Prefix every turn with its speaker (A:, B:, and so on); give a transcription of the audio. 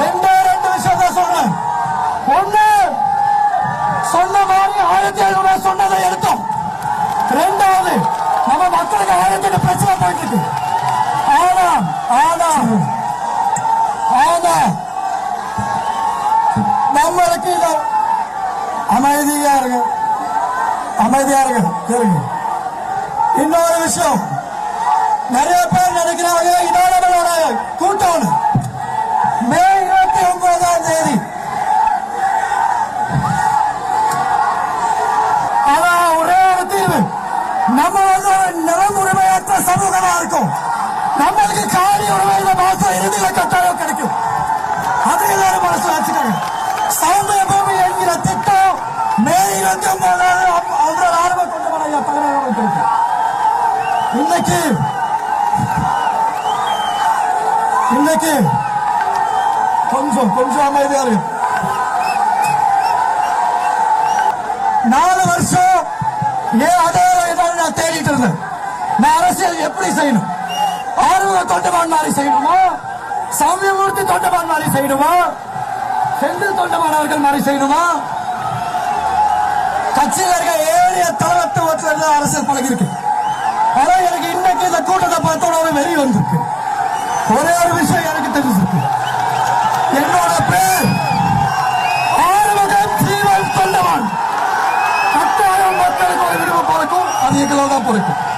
A: ரெண்டே ரெண்டு விஷயத்த சொல்றேன். ஒண்ணு சொன்ன மாதிரி ஆயிரத்தி ஐநூறு சொன்னதை எடுத்தோம். ரெண்டாவது நம்ம மக்களுக்கு ஆயிரத்தி எட்டு பிரச்சனை போயிட்டு இருக்கு ஆனா ஆனா ஆனா நம்மளுக்கு இத அமைதியா இருக்கு. அமைதியா இருக்கு. இருங்க இன்னொரு விஷயம். நிறைய பேர் நினைக்கிறாங்க இதான் நம்ம வந்து நிலம் உரிமையற்ற சமூகமா இருக்கும். நம்மளுக்கு காலி உரிமையில இந்த மாசம் இறுதியில கட்டாயம் கிடைக்கும். அது எல்லாரும் மனசுல வச்சுக்கோங்க. சௌமிய பூமி என்கிற திட்டம் மேரி இருபத்தி ஒன்பதாவது அவங்க ஆரம்ப கொண்டு வர பதினாறாம் தேதி இன்னைக்கு இன்னைக்கு கொஞ்சம் கொஞ்சம் அமைதியா இருக்கு நாலு வருஷம் ஏன் அதே தேடிட்டு இருந்தேன் நான் அரசியல் எப்படி செய்யணும்? ஆறுமுக தொண்டமான் மாதிரி செய்யணுமா? சௌமியமூர்த்தி தொண்டமான் மாதிரி செய்யணுமா? செந்தில் தொண்டமானவர்கள் மாதிரி செய்யணுமா? கட்சியில் இருக்க ஏழைய தலைவத்துவத்தில் இருந்து அரசியல் பழகிருக்கு ஆனா எனக்கு இன்னைக்கு இந்த கூட்டத்தை பார்த்தோட ஒரு வெறி வந்திருக்கு. ஒரே ஒரு விஷயம் எனக்கு தெரிஞ்சிருக்கு. என்னோட ஜீவன் தொண்டமான்